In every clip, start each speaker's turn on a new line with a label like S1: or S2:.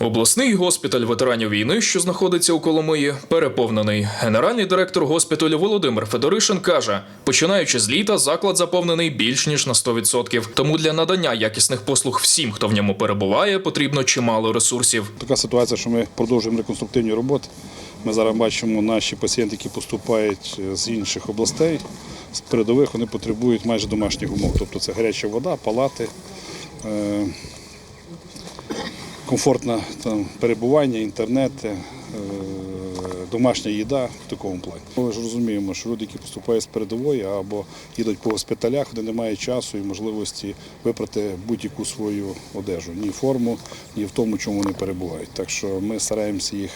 S1: Обласний госпіталь ветеранів війни, що знаходиться у Коломиї, переповнений. Генеральний директор госпіталю Володимир Федоришин каже: починаючи з літа, заклад заповнений більш ніж на 100%. Тому для надання якісних послуг всім, хто в ньому перебуває, потрібно чимало ресурсів.
S2: Така ситуація, що ми продовжуємо реконструктивні роботи. Ми зараз бачимо наші пацієнти, які поступають з інших областей, з передових вони потребують майже домашніх умов. Тобто це гаряча вода, палати, е, комфортне там, перебування, інтернет, е, домашня їда в такому плані. Ми ж розуміємо, що люди, які поступають з передової або їдуть по госпіталях, де немає часу і можливості випрати будь-яку свою одежу, ні форму, ні в тому, чому вони перебувають. Так що ми стараємося їх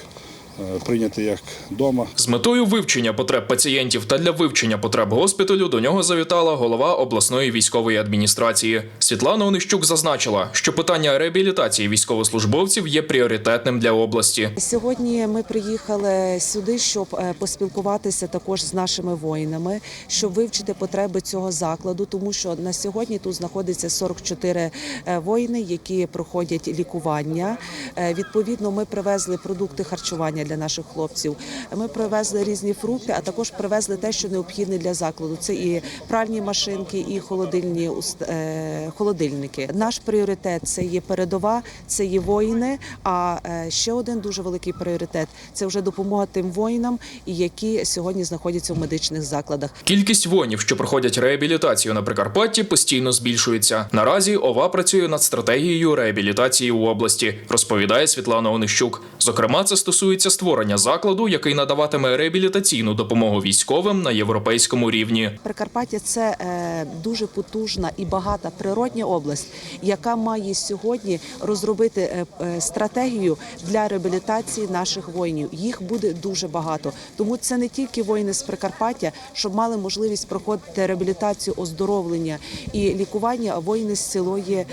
S2: е, прийняти як вдома.
S1: З метою вивчення потреб пацієнтів та для вивчення потреб госпіталю до нього завітала голова обласної військової адміністрації. Світлана Онищук зазначила, що питання реабілітації військовослужбовців є пріоритетним для області.
S3: Сьогодні ми приїхали сюди, щоб е, поспілкуватися також з нашими воїнами, щоб вивчити потреби цього закладу, тому що на сьогодні тут знаходиться 44 е, воїни, які проходять лікування. Відповідно, ми привезли продукти харчування для наших хлопців. Ми привезли різні фрукти, а також привезли те, що необхідне для закладу. Це і пральні машинки, і холодильні е, холодильники. Наш пріоритет це є передова, це є воїни. А е, ще один дуже великий пріоритет це вже допомога тим воїнам, які сьогодні знаходяться в медичних закладах.
S1: Кількість воїнів, що проходять реабілітацію на Прикарпатті, постійно збільшується. Наразі ОВА працює над стратегією реабілітації у області, розповідає Світлана Онищук. Зокрема, це стосується створення закладу, який надаватиме реабілітаційну допомогу військовим на європейському рівні.
S3: Прикарпаття це е, дуже потужна і багата природня область, яка має сьогодні розробити е, е, стратегію для реабілітації наших воїнів. Їх буде дуже багато. Тому це не тільки воїни з Прикарпаття, щоб мали можливість проходити реабілітацію, оздоровлення і лікування, воїни з цілої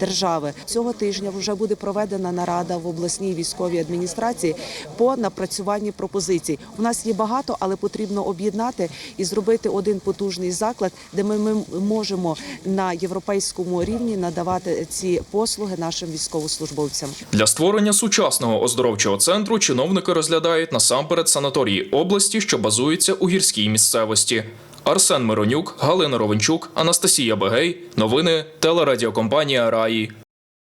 S3: держави. Цього тижня вже буде проведена нарада в обласній військовій адміністрації по напрацюванні пропозицій. У нас є багато, але потрібно об'єднати і зробити один потужний заклад, де ми, ми можемо на європейському рівні надавати ці послуги нашим військовослужбовцям.
S1: Для створення сучасного оздоровчого центру чиновники розглядають насамперед санаторії області, що базуються у гірській місцевості. Арсен Миронюк, Галина Ровенчук, Анастасія Бегей. Новини телерадіокомпанія Раї.